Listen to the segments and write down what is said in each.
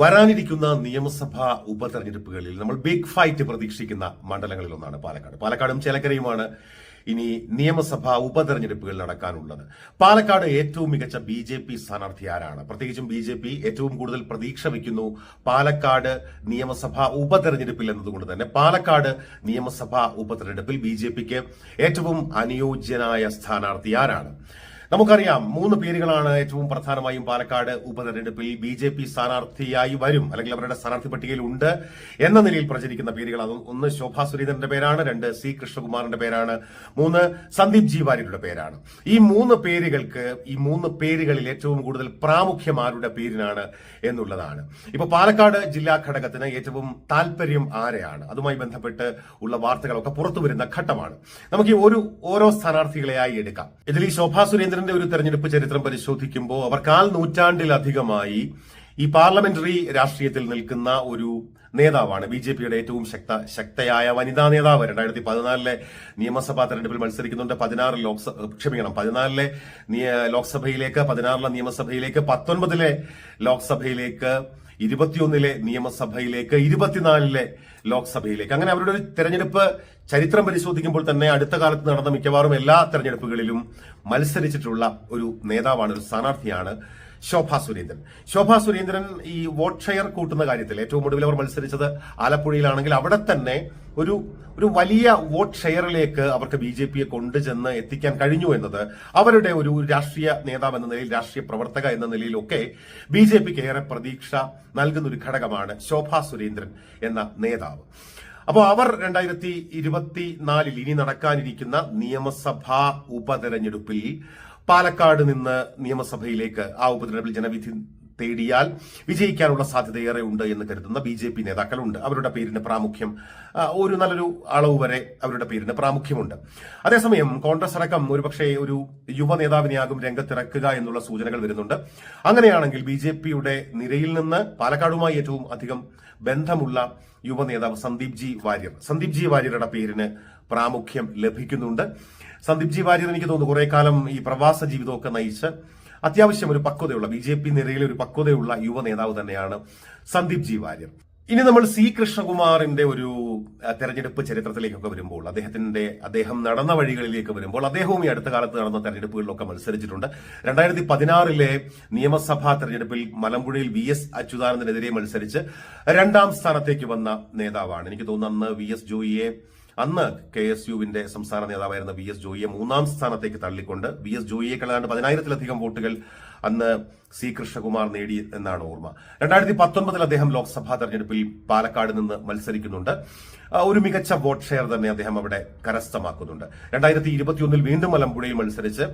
വരാനിരിക്കുന്ന നിയമസഭാ ഉപതെരഞ്ഞെടുപ്പുകളിൽ നമ്മൾ ബിഗ് ഫൈറ്റ് പ്രതീക്ഷിക്കുന്ന മണ്ഡലങ്ങളിൽ ഒന്നാണ് പാലക്കാട്. പാലക്കാടും ചേലക്കരയുമാണ് ഇനി നിയമസഭാ ഉപതെരഞ്ഞെടുപ്പുകൾ നടക്കാനുള്ളത്. പാലക്കാട് ഏറ്റവും മികച്ച ബി ജെ പി സ്ഥാനാർത്ഥി ആരാണ്? പ്രത്യേകിച്ചും ബി ജെ പി ഏറ്റവും കൂടുതൽ പ്രതീക്ഷ വയ്ക്കുന്നു പാലക്കാട് നിയമസഭാ ഉപതെരഞ്ഞെടുപ്പിൽ എന്നതുകൊണ്ട് തന്നെ. പാലക്കാട് നിയമസഭാ ഉപതെരഞ്ഞെടുപ്പിൽ ബി ജെ പിക്ക് ഏറ്റവും അനുയോജ്യനായ സ്ഥാനാർത്ഥി ആരാണ്? നമുക്കറിയാം മൂന്ന് പേരുകളാണ് ഏറ്റവും പ്രധാനമായും പാലക്കാട് ഉപതെരഞ്ഞെടുപ്പിൽ ബി ജെ പി സ്ഥാനാർത്ഥിയായി വരും അല്ലെങ്കിൽ അവരുടെ സ്ഥാനാർത്ഥി പട്ടികയിൽ ഉണ്ട് എന്ന നിലയിൽ പ്രചരിക്കുന്ന പേരുകൾ അത് ഒന്ന് ശോഭാ സുരേന്ദ്രന്റെ പേരാണ് രണ്ട് സി കൃഷ്ണകുമാറിന്റെ പേരാണ് മൂന്ന് സന്ദീപ് ജി വാര്യരുടെ പേരാണ്. ഈ മൂന്ന് പേരുകൾക്ക് ഈ മൂന്ന് പേരുകളിൽ ഏറ്റവും കൂടുതൽ പ്രാമുഖ്യം ആരുടെ പേരിനാണ് എന്നുള്ളതാണ്. ഇപ്പൊ പാലക്കാട് ജില്ലാ ഘടകത്തിന് ഏറ്റവും താല്പര്യം ആരെയാണ്? അതുമായി ബന്ധപ്പെട്ട് ഉള്ള വാർത്തകളൊക്കെ പുറത്തു വരുന്ന ഘട്ടമാണ്. നമുക്ക് ഈ ഒരു ഓരോ സ്ഥാനാർത്ഥികളെയായി എടുക്കാം. ഇതിൽ ഈ ശോഭാ സുരേന്ദ്രന്റെ ഒരു തെരഞ്ഞെടുപ്പ് ചരിത്രം പരിശോധിക്കുമ്പോൾ അവർ കാൽ നൂറ്റാണ്ടിലധികമായി ഈ പാർലമെന്ററി രാഷ്ട്രീയത്തിൽ നിൽക്കുന്ന ഒരു നേതാവാണ്. ബി ജെ പിയുടെ ഏറ്റവും ശക്ത ശക്തയായ വനിതാ നേതാവ്. രണ്ടായിരത്തി പതിനാലിലെ നിയമസഭാ തെരഞ്ഞെടുപ്പിൽ മത്സരിക്കുന്നുണ്ട്. പതിനാറ് ലോക്സഭ ക്ഷമിക്കണം പതിനാലിലെ ലോക്സഭയിലേക്ക് പതിനാറിലെ നിയമസഭയിലേക്ക് പത്തൊൻപതിലെ ലോക്സഭയിലേക്ക് ഇരുപത്തിയൊന്നിലെ നിയമസഭയിലേക്ക് ഇരുപത്തിനാലിലെ ലോക്സഭയിലേക്ക്. അങ്ങനെ അവരുടെ ഒരു തെരഞ്ഞെടുപ്പ് ചരിത്രം പരിശോധിക്കുമ്പോൾ തന്നെ അടുത്ത കാലത്ത് നടന്ന മിക്കവാറും എല്ലാ തെരഞ്ഞെടുപ്പുകളിലും മത്സരിച്ചിട്ടുള്ള ഒരു നേതാവാണ് ഒരു സ്ഥാനാർത്ഥിയാണ് ശോഭാ സുരേന്ദ്രൻ. ശോഭാ സുരേന്ദ്രൻ ഈ വോട്ട് ഷെയർ കൂട്ടുന്ന കാര്യത്തിൽ ഏറ്റവും ഒടുവിൽ അവർ മത്സരിച്ചത് ആലപ്പുഴയിലാണെങ്കിൽ അവിടെ തന്നെ ഒരു ഒരു വലിയ വോട്ട് ഷെയറിലേക്ക് അവർക്ക് ബി ജെ പിയെ കൊണ്ടുചെന്ന് എത്തിക്കാൻ കഴിഞ്ഞു എന്നത് അവരുടെ ഒരു രാഷ്ട്രീയ നേതാവ് എന്ന നിലയിൽ രാഷ്ട്രീയ പ്രവർത്തക എന്ന നിലയിലൊക്കെ ബി ജെ പിക്ക് ഏറെ പ്രതീക്ഷ നൽകുന്ന ഒരു ഘടകമാണ് ശോഭാ സുരേന്ദ്രൻ എന്ന നേതാവ്. അപ്പോൾ അവർ രണ്ടായിരത്തി ഇരുപത്തിനാലിൽ ഇനി നടക്കാനിരിക്കുന്ന നിയമസഭാ ഉപതെരഞ്ഞെടുപ്പിൽ പാലക്കാട് നിന്ന് നിയമസഭയിലേക്ക് ആ ഉപതെരഞ്ഞെടുപ്പിൽ ജനവിധി തേടിയാൽ വിജയിക്കാനുള്ള സാധ്യതയേറെ ഉണ്ട് എന്ന് കരുതുന്ന ബി ജെ പി നേതാക്കളുണ്ട്. അവരുടെ പേരിന് പ്രാമുഖ്യം ഒരു നല്ലൊരു അളവ് വരെ അവരുടെ പേരിന് പ്രാമുഖ്യമുണ്ട്. അതേസമയം കോൺഗ്രസ് അടക്കം ഒരുപക്ഷെ ഒരു യുവ നേതാവിനെയാകും രംഗത്തിറക്കുക എന്നുള്ള സൂചനകൾ വരുന്നുണ്ട്. അങ്ങനെയാണെങ്കിൽ ബി ജെ പിയുടെ നിരയിൽ നിന്ന് പാലക്കാടുമായി ഏറ്റവും അധികം ബന്ധമുള്ള യുവ നേതാവ് സന്ദീപ് ജി വാര്യർ. സന്ദീപ് ജി വാര്യരുടെ പേരിന് പ്രാമുഖ്യം ലഭിക്കുന്നുണ്ട്. സന്ദീപ് ജി വാര്യർ എനിക്ക് തോന്നുന്നു കുറെ കാലം ഈ പ്രവാസ ജീവിതമൊക്കെ നയിച്ച് അത്യാവശ്യം ഒരു പക്വതയുള്ള ബി ജെ പി നിരയിലെ ഒരു പക്വതയുള്ള യുവ നേതാവ് തന്നെയാണ് സന്ദീപ് ജി വാര്യർ. ഇനി നമ്മൾ സി കൃഷ്ണകുമാറിന്റെ ഒരു തെരഞ്ഞെടുപ്പ് ചരിത്രത്തിലേക്കൊക്കെ വരുമ്പോൾ അദ്ദേഹത്തിന്റെ അദ്ദേഹം നടന്ന വഴികളിലേക്ക് വരുമ്പോൾ അദ്ദേഹവും ഈ അടുത്ത കാലത്ത് നടന്ന തെരഞ്ഞെടുപ്പുകളിലൊക്കെ മത്സരിച്ചിട്ടുണ്ട്. രണ്ടായിരത്തി പതിനാറിലെ നിയമസഭാ തെരഞ്ഞെടുപ്പിൽ മലമ്പുഴയിൽ വി എസ് അച്യുതാനന്ദനെതിരെ മത്സരിച്ച് രണ്ടാം സ്ഥാനത്തേക്ക് വന്ന നേതാവാണ്. എനിക്ക് തോന്നുന്നു അന്ന് വി എസ് ജോയിയെ അന്ന് കെ എസ് യുവിന്റെ സംസ്ഥാന നേതാവായിരുന്ന വി എസ് ജോയിയെ മൂന്നാം സ്ഥാനത്തേക്ക് തള്ളിക്കൊണ്ട് വി എസ് ജോയിയെ കളയാണ്ട് പതിനായിരത്തിലധികം വോട്ടുകൾ അന്ന് സി കൃഷ്ണകുമാർ നേടി എന്നാണ് ഓർമ്മ. രണ്ടായിരത്തി പത്തൊൻപതിൽ അദ്ദേഹം ലോക്സഭാ തെരഞ്ഞെടുപ്പിൽ പാലക്കാട് നിന്ന് മത്സരിക്കുന്നുണ്ട്. ഒരു മികച്ച വോട്ട് ഷെയർ തന്നെ അദ്ദേഹം അവിടെ കരസ്ഥമാക്കുന്നുണ്ട്. രണ്ടായിരത്തി ഇരുപത്തിയൊന്നിൽ വീണ്ടും മലമ്പുഴയിൽ മത്സരിച്ച്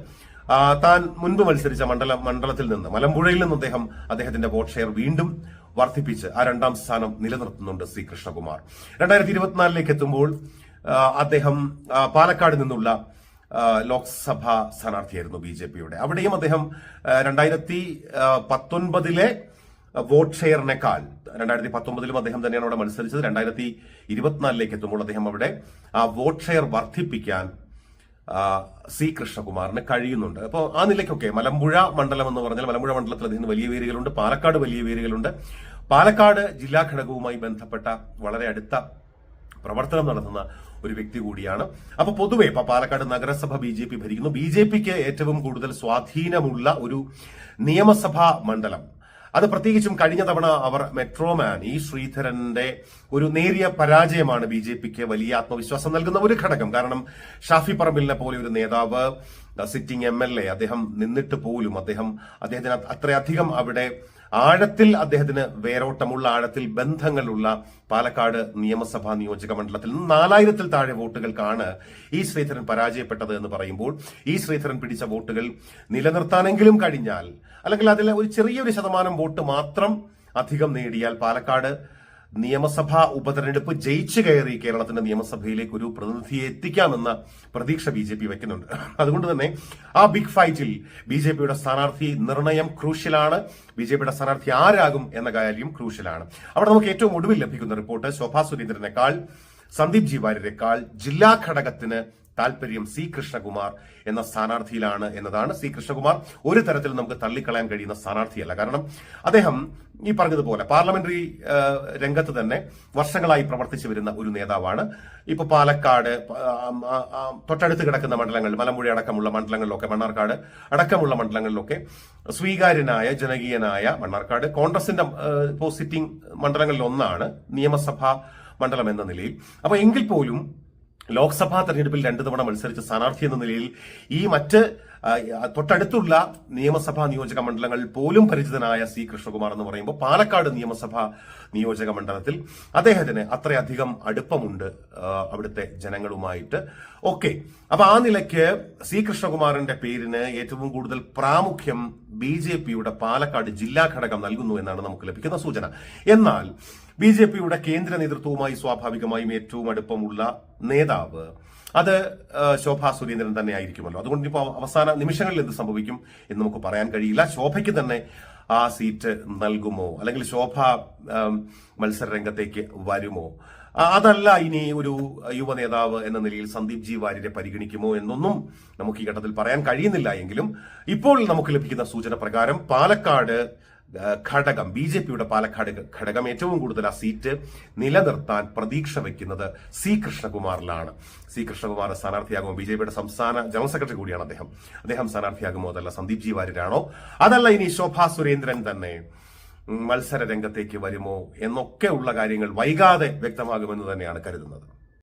താൻ മുൻപ് മത്സരിച്ച മണ്ഡല മണ്ഡലത്തിൽ നിന്ന് മലമ്പുഴയിൽ നിന്ന് അദ്ദേഹം അദ്ദേഹത്തിന്റെ വോട്ട് ഷെയർ വീണ്ടും വർദ്ധിപ്പിച്ച് ആ രണ്ടാം സ്ഥാനം നിലനിർത്തുന്നുണ്ട് സി കൃഷ്ണകുമാർ. രണ്ടായിരത്തി ഇരുപത്തിനാലിലേക്ക് എത്തുമ്പോൾ അദ്ദേഹം പാലക്കാട് നിന്നുള്ള ലോക്സഭാ സ്ഥാനാർത്ഥിയായിരുന്നു ബി ജെ പിയുടെ. അവിടെയും അദ്ദേഹം രണ്ടായിരത്തി പത്തൊൻപതിലെ വോട്ട് ഷെയറിനേക്കാൾ രണ്ടായിരത്തി പത്തൊമ്പതിലും അദ്ദേഹം തന്നെയാണ് അവിടെ മത്സരിച്ചത്. രണ്ടായിരത്തി ഇരുപത്തിനാലിലേക്ക് എത്തുമ്പോൾ അദ്ദേഹം അവിടെ ആ വോട്ട് ഷെയർ വർദ്ധിപ്പിക്കാൻ സി കൃഷ്ണകുമാറിന് കഴിയുന്നുണ്ട്. അപ്പോൾ ആ നിലയ്ക്കൊക്കെ മലമ്പുഴ മണ്ഡലം എന്ന് പറഞ്ഞാൽ മലമ്പുഴ മണ്ഡലത്തിൽ അദ്ദേഹം വലിയ വേരുകളുണ്ട് പാലക്കാട് വലിയ വേരുകളുണ്ട്. പാലക്കാട് ജില്ലാ ഘടകവുമായി ബന്ധപ്പെട്ട വളരെ അടുത്ത പ്രവർത്തനം നടത്തുന്ന ഒരു വ്യക്തി കൂടിയാണ്. അപ്പൊ പൊതുവെ ഇപ്പൊ പാലക്കാട് നഗരസഭ ബി ജെ പി ഭരിക്കുന്നു. ബി ജെ പിക്ക് ഏറ്റവും കൂടുതൽ സ്വാധീനമുള്ള ഒരു നിയമസഭാ മണ്ഡലം. അത് പ്രത്യേകിച്ചും കഴിഞ്ഞ തവണ അവർ മെട്രോമാൻ ഈ ശ്രീധരന്റെ ഒരു നേരിയ പരാജയമാണ് ബി ജെ പിക്ക് വലിയ ആത്മവിശ്വാസം നൽകുന്ന ഒരു ഘടകം. കാരണം ഷാഫി പറമ്പിലിനെ പോലെ ഒരു നേതാവ് സിറ്റിംഗ് എം എൽ എ അദ്ദേഹം നിന്നിട്ട് പോലും അദ്ദേഹം അദ്ദേഹത്തിന് അത്രയധികം അവിടെ ആഴത്തിൽ അദ്ദേഹത്തിന് വേരോട്ടമുള്ള ആഴത്തിൽ ബന്ധങ്ങളുള്ള പാലക്കാട് നിയമസഭാ നിയോജക മണ്ഡലത്തിൽ നിന്ന് നാലായിരത്തിൽ താഴെ വോട്ടുകൾക്കാണ് ഈ ശ്രീധരൻ പരാജയപ്പെട്ടത് എന്ന് പറയുമ്പോൾ ഈ ശ്രീധരൻ പിടിച്ച വോട്ടുകൾ നിലനിർത്താനെങ്കിലും കഴിഞ്ഞാൽ അല്ലെങ്കിൽ അതിലെ ഒരു ചെറിയൊരു ശതമാനം വോട്ട് മാത്രം അധികം നേടിയാൽ പാലക്കാട് നിയമസഭാ ഉപതെരഞ്ഞെടുപ്പ് ജയിച്ചു കയറി കേരളത്തിന്റെ നിയമസഭയിലേക്ക് ഒരു പ്രതിനിധിയെ എത്തിക്കാമെന്ന പ്രതീക്ഷ ബി ജെ പി വയ്ക്കുന്നുണ്ട് അതുകൊണ്ട് തന്നെ ആ ബിഗ് ഫൈറ്റിൽ ബി ജെ പിയുടെ സ്ഥാനാർത്ഥി നിർണയം ക്രൂഷ്യലാണ്. ബി ജെ പിയുടെ സ്ഥാനാർത്ഥി ആരാകും എന്ന കാര്യം ക്രൂഷ്യലാണ്. അവിടെ നമുക്ക് ഏറ്റവും ഒടുവിൽ ലഭിക്കുന്ന റിപ്പോർട്ട് ശോഭാ സുരേന്ദ്രനേക്കാൾ സന്ദീപ് ജി വാര്യരെക്കാൾ ജില്ലാ ഘടകത്തിന് താല്പര്യം സി കൃഷ്ണകുമാർ എന്ന സ്ഥാനാർത്ഥിയിലാണ് എന്നതാണ് സി കൃഷ്ണകുമാർ ഒരു തരത്തിൽ നമുക്ക് തള്ളിക്കളയാൻ കഴിയുന്ന സ്ഥാനാർത്ഥിയല്ല. കാരണം അദ്ദേഹം ഈ പറഞ്ഞതുപോലെ പാർലമെന്ററി രംഗത്ത് തന്നെ വർഷങ്ങളായി പ്രവർത്തിച്ചു വരുന്ന ഒരു നേതാവാണ്. ഇപ്പൊ പാലക്കാട് തൊട്ടടുത്ത് കിടക്കുന്ന മണ്ഡലങ്ങൾ മലമ്പുഴ അടക്കമുള്ള മണ്ഡലങ്ങളിലൊക്കെ മണ്ണാർക്കാട് അടക്കമുള്ള മണ്ഡലങ്ങളിലൊക്കെ സ്വീകാര്യനായ ജനകീയനായ മണ്ണാർക്കാട് കോൺഗ്രസിന്റെ ഇപ്പോ സിറ്റിംഗ് മണ്ഡലങ്ങളിൽ ഒന്നാണ് നിയമസഭാ മണ്ഡലം എന്ന നിലയിൽ. അപ്പൊ എങ്കിൽ പോലും ലോക്സഭാ തെരഞ്ഞെടുപ്പിൽ രണ്ടു തവണ മത്സരിച്ച സ്ഥാനാർത്ഥി എന്ന നിലയിൽ ഈ മറ്റ് തൊട്ടടുത്തുള്ള നിയമസഭാ നിയോജക മണ്ഡലങ്ങളിൽ പോലും പരിചിതനായ സി കൃഷ്ണകുമാർ എന്ന് പറയുമ്പോൾ പാലക്കാട് നിയമസഭാ നിയോജക മണ്ഡലത്തിൽ അദ്ദേഹത്തിന് അത്രയധികം അടുപ്പമുണ്ട് അവിടുത്തെ ജനങ്ങളുമായിട്ട്. ഓക്കെ അപ്പൊ ആ നിലയ്ക്ക് സി കൃഷ്ണകുമാറിന്റെ പേരിന് ഏറ്റവും കൂടുതൽ പ്രാമുഖ്യം ബി പാലക്കാട് ജില്ലാ ഘടകം നൽകുന്നു എന്നാണ് നമുക്ക് ലഭിക്കുന്ന സൂചന. എന്നാൽ ബി ജെ പിയുടെ കേന്ദ്ര നേതൃത്വവുമായി സ്വാഭാവികമായും ഏറ്റവും അടുപ്പമുള്ള നേതാവ്. അത് ശോഭാ സുരേന്ദ്രൻ തന്നെ ആയിരിക്കുമല്ലോ അതുകൊണ്ട് ഇപ്പോൾ അവസാന നിമിഷങ്ങളിൽ എന്ത് സംഭവിക്കും എന്ന് നമുക്ക് പറയാൻ കഴിയില്ല. ശോഭയ്ക്ക് തന്നെ ആ സീറ്റ് നൽകുമോ? അല്ലെങ്കിൽ ശോഭ മത്സര രംഗത്തേക്ക് വരുമോ? അതല്ല ഇനി ഒരു യുവ നേതാവ് എന്ന നിലയിൽ സന്ദീപ് ജി വാര്യരെ പരിഗണിക്കുമോ എന്നൊന്നും നമുക്ക് ഈ ഘട്ടത്തിൽ പറയാൻ കഴിയുന്നില്ല എങ്കിലും ഇപ്പോൾ നമുക്ക് ലഭിക്കുന്ന സൂചന പ്രകാരം പാലക്കാട് ഘടകം ബി ജെ പിയുടെ പാലക്കാട് ഘടകം ഏറ്റവും കൂടുതൽ ആ സീറ്റ് നിലനിർത്താൻ പ്രതീക്ഷ വെക്കുന്നത് സി കൃഷ്ണകുമാറിലാണ്. സി കൃഷ്ണകുമാർ സ്ഥാനാർത്ഥിയാകുമോ ബി ജെ പിയുടെ സംസ്ഥാന ജനറൽ സെക്രട്ടറി കൂടിയാണ് അദ്ദേഹം. അദ്ദേഹം സ്ഥാനാർത്ഥിയാകുമോ അതല്ല സന്ദീപ് ജി വാര്യരാണോ? അതല്ല ഇനി ശോഭാ സുരേന്ദ്രൻ തന്നെ മത്സര രംഗത്തേക്ക് വരുമോ എന്നൊക്കെയുള്ള കാര്യങ്ങൾ വൈകാതെ വ്യക്തമാകുമെന്ന് തന്നെയാണ് കരുതുന്നത്.